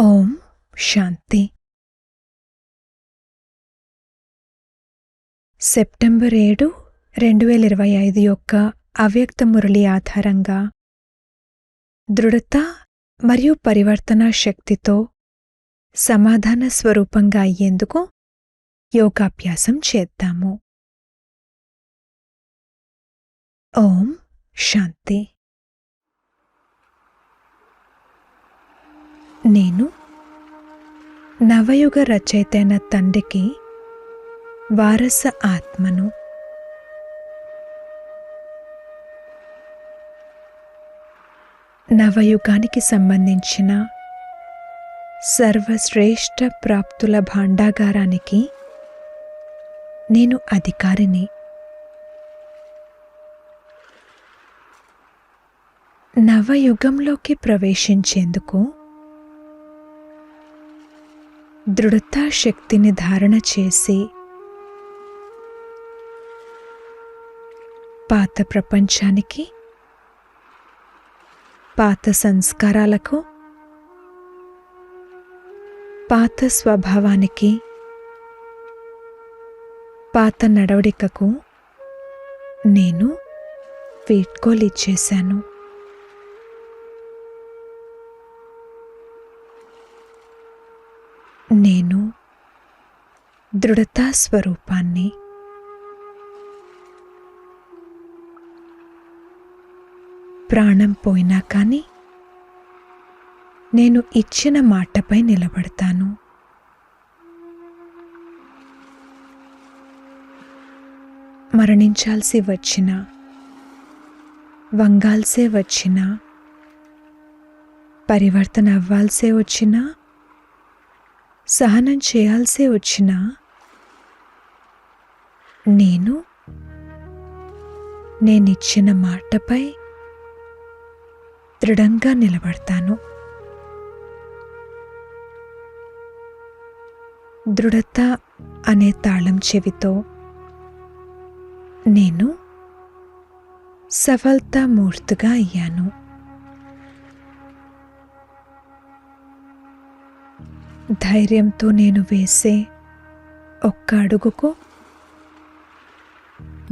ఓం శాంతి. September ఏడు రెండు వేల ఇరవై ఐదు యొక్క అవ్యక్త మురళి ఆధారంగా దృఢత మరియు పరివర్తన శక్తితో సమాధాన స్వరూపంగా అయ్యేందుకు యోగాభ్యాసం చేద్దాము. ఓం శాంతి. నేను నవయుగ రచయితైన తండ్రికి వారస ఆత్మను నవయుగానికి సంబంధించిన సర్వశ్రేష్ఠ ప్రాప్తుల భాండాగారానికి నేను అధికారిని. నవయుగంలోకి ప్రవేశించేందుకు దృఢతా శక్తిని ధారణ చేసి పాత ప్రపంచానికి పాత సంస్కారాలకు పాత స్వభావానికి పాత నడవడికకు నేను వీడ్కోలిచ్చేశాను నేను దృఢతా స్వరూపాన్ని ప్రాణం పోయినా కానీ నేను ఇచ్చిన మాటపై నిలబడతాను. మరణించాల్సి వచ్చిన వంగాల్సే వచ్చినా పరివర్తన అవ్వాల్సే వచ్చినా సహనం చేయాల్సే వచ్చిన నేను నేనిచ్చిన మాటపై దృఢంగా నిలబడతాను. దృఢత అనే తాళం చెవితో నేను సఫలతా మూర్తిగా అయ్యాను. ధైర్యంతో నేను వేసే ఒక్క అడుగుకు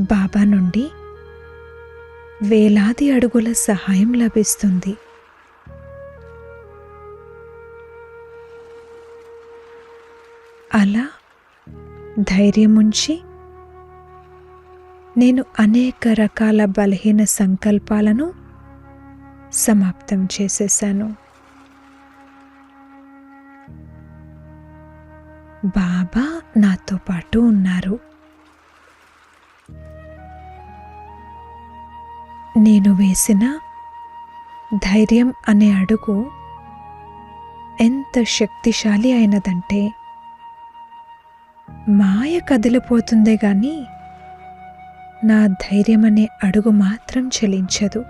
బాబా నుండి వేలాది అడుగుల సహాయం లభిస్తుంది. అలా ధైర్యముంచి నేను అనేక రకాల బలహీన సంకల్పాలను సమాప్తం చేసేశాను బాబా నాతో పాటు ఉన్నారు. నేను వేసిన ధైర్యం అనే అడుగు ఎంత శక్తిశాలి అయినదంటే మాయ కదిలిపోతుందే గాని నా ధైర్యం అనే అడుగు మాత్రం చెలించదు.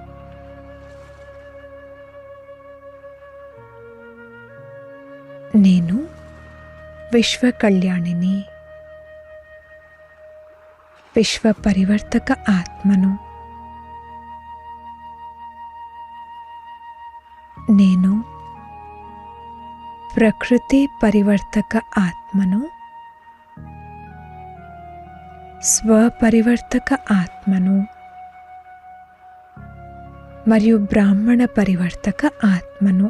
నేను విశ్వ కళ్యాణిని విశ్వ పరివర్తక ఆత్మను నేను ప్రకృతి పరివర్తక ఆత్మను స్వపరివర్తక ఆత్మను మరియు బ్రాహ్మణ పరివర్తక ఆత్మను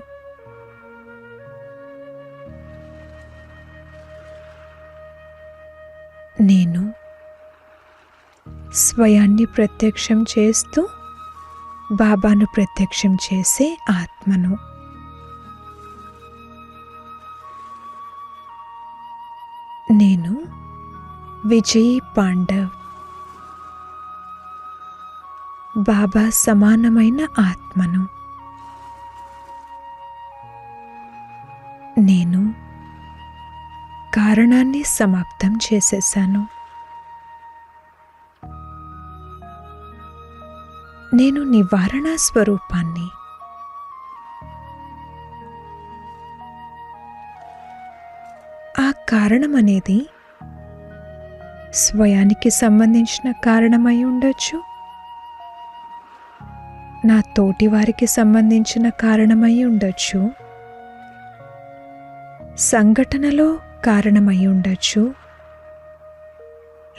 నేను స్వయాన్ని ప్రత్యక్షం చేస్తూ బాబాను ప్రత్యక్షం చేసే ఆత్మను. నేను విజయ్ పాండవ్. బాబా సమానమైన ఆత్మను. కారణాన్ని సమాప్తం చేసేశాను నేను నివారణ స్వరూపాన్ని ఆ కారణం అనేది స్వయానికి సంబంధించిన కారణమై ఉండొచ్చు. నా తోటి వారికి సంబంధించిన కారణమై ఉండొచ్చు. సంఘటనలో కారణమై ఉండొచ్చు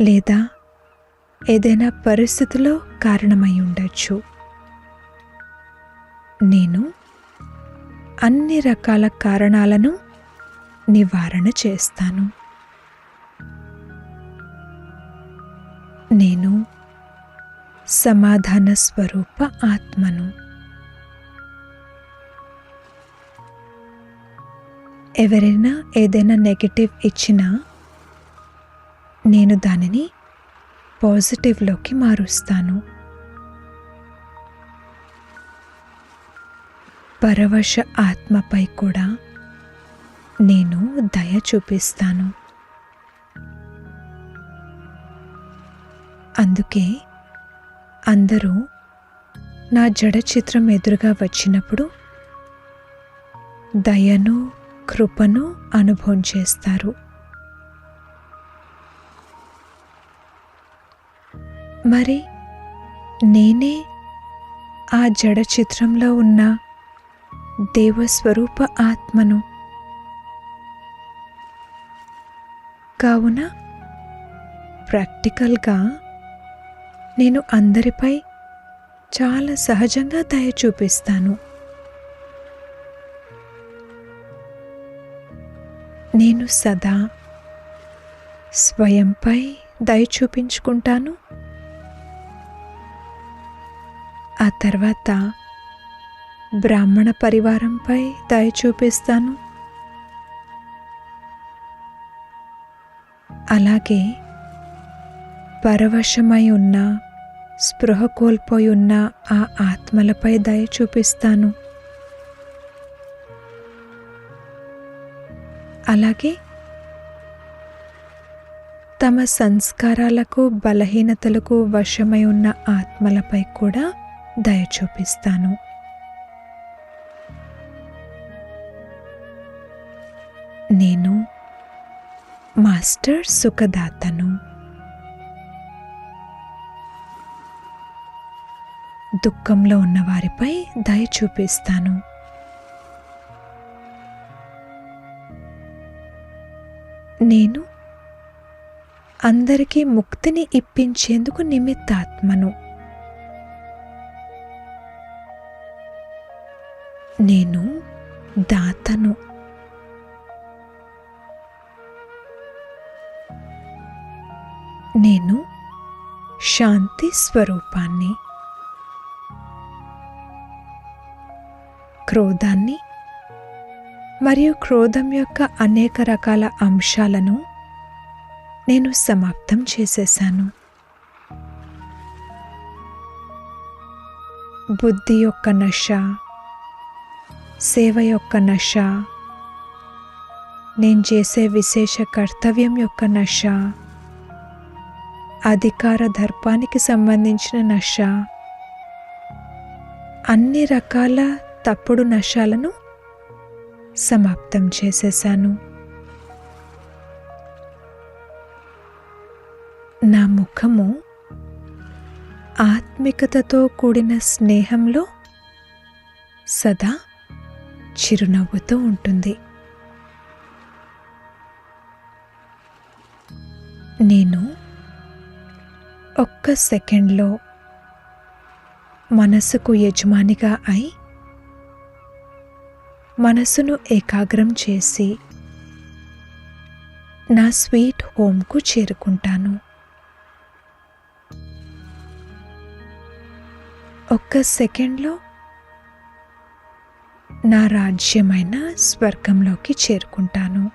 లేదా ఏదైనా పరిస్థితిలో కారణమై ఉండొచ్చు నేను అన్ని రకాల కారణాలను నివారణ చేస్తాను. నేను సమాధాన స్వరూప ఆత్మను ఎవరైనా ఏదైనా నెగిటివ్ ఇచ్చినా నేను దానిని పాజిటివ్లోకి మారుస్తాను. పరవశ ఆత్మపై కూడా నేను దయ చూపిస్తాను. అందుకే అందరూ నా జడ చిత్రం ఎదురుగా వచ్చినప్పుడు దయను కృపను అనుభవం చేస్తారు. మరి నేనే ఆ జడ చిత్రంలో ఉన్న దేవస్వరూప ఆత్మను కావున ప్రాక్టికల్గా నేను అందరిపై చాలా సహజంగా దయ చూపిస్తాను. నేను సదా స్వయంపై దయ చూపించుకుంటాను. ఆ తర్వాత బ్రాహ్మణ పరివారంపై దయ చూపిస్తాను. అలాగే పరవశమై ఉన్న స్పృహ కోల్పోయి ఉన్న ఆ ఆత్మలపై దయ చూపిస్తాను. అలాగే తమ సంస్కారాలకు బలహీనతలకు వశమై ఉన్న ఆత్మలపై కూడా దయ చూపిస్తాను. నేను మాస్టర్ సుఖదాతను. దుఃఖంలో ఉన్న వారిపై దయ చూపిస్తాను. నేను అందరికీ ముక్తిని ఇప్పించేందుకు నిమిత్తాత్మను. నేను దాతను. నేను శాంతి స్వరూపాన్ని. క్రోధాన్ని మరియు క్రోధం యొక్క అనేక రకాల అంశాలను నేను సమాప్తం చేసేశాను బుద్ధి యొక్క నశ సేవ యొక్క నశ నేను చేసే విశేష కర్తవ్యం యొక్క నశ అధికార దర్పానికి సంబంధించిన నశ అన్ని రకాల తప్పుడు నశాలను సమాప్తం చేసేశాను. నా ముఖము ఆత్మికతతో కూడిన స్నేహంలో సదా చిరునవ్వుతూ ఉంటుంది. నేను ఒక్క సెకండ్లో మనసుకు యజమానిగా అయి మనసును ఏకాగ్రం చేసి నా స్వీట్ హోమ్కు చేరుకుంటాను. ఒక్క సెకండ్లో నా రాజ్యమైన స్వర్గంలోకి చేరుకుంటాను.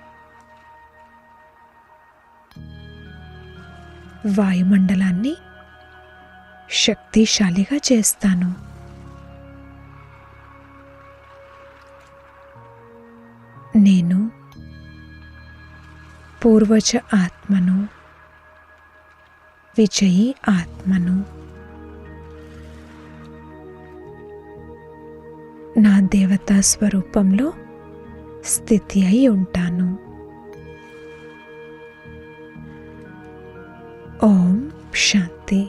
వాయుమండలాన్ని శక్తిశాలిగా చేస్తాను. నేను పూర్వజ ఆత్మను విజయీ ఆత్మను నా దేవతా స్వరూపంలో స్థితి అయి ఉంటాను. ఓం శాంతి.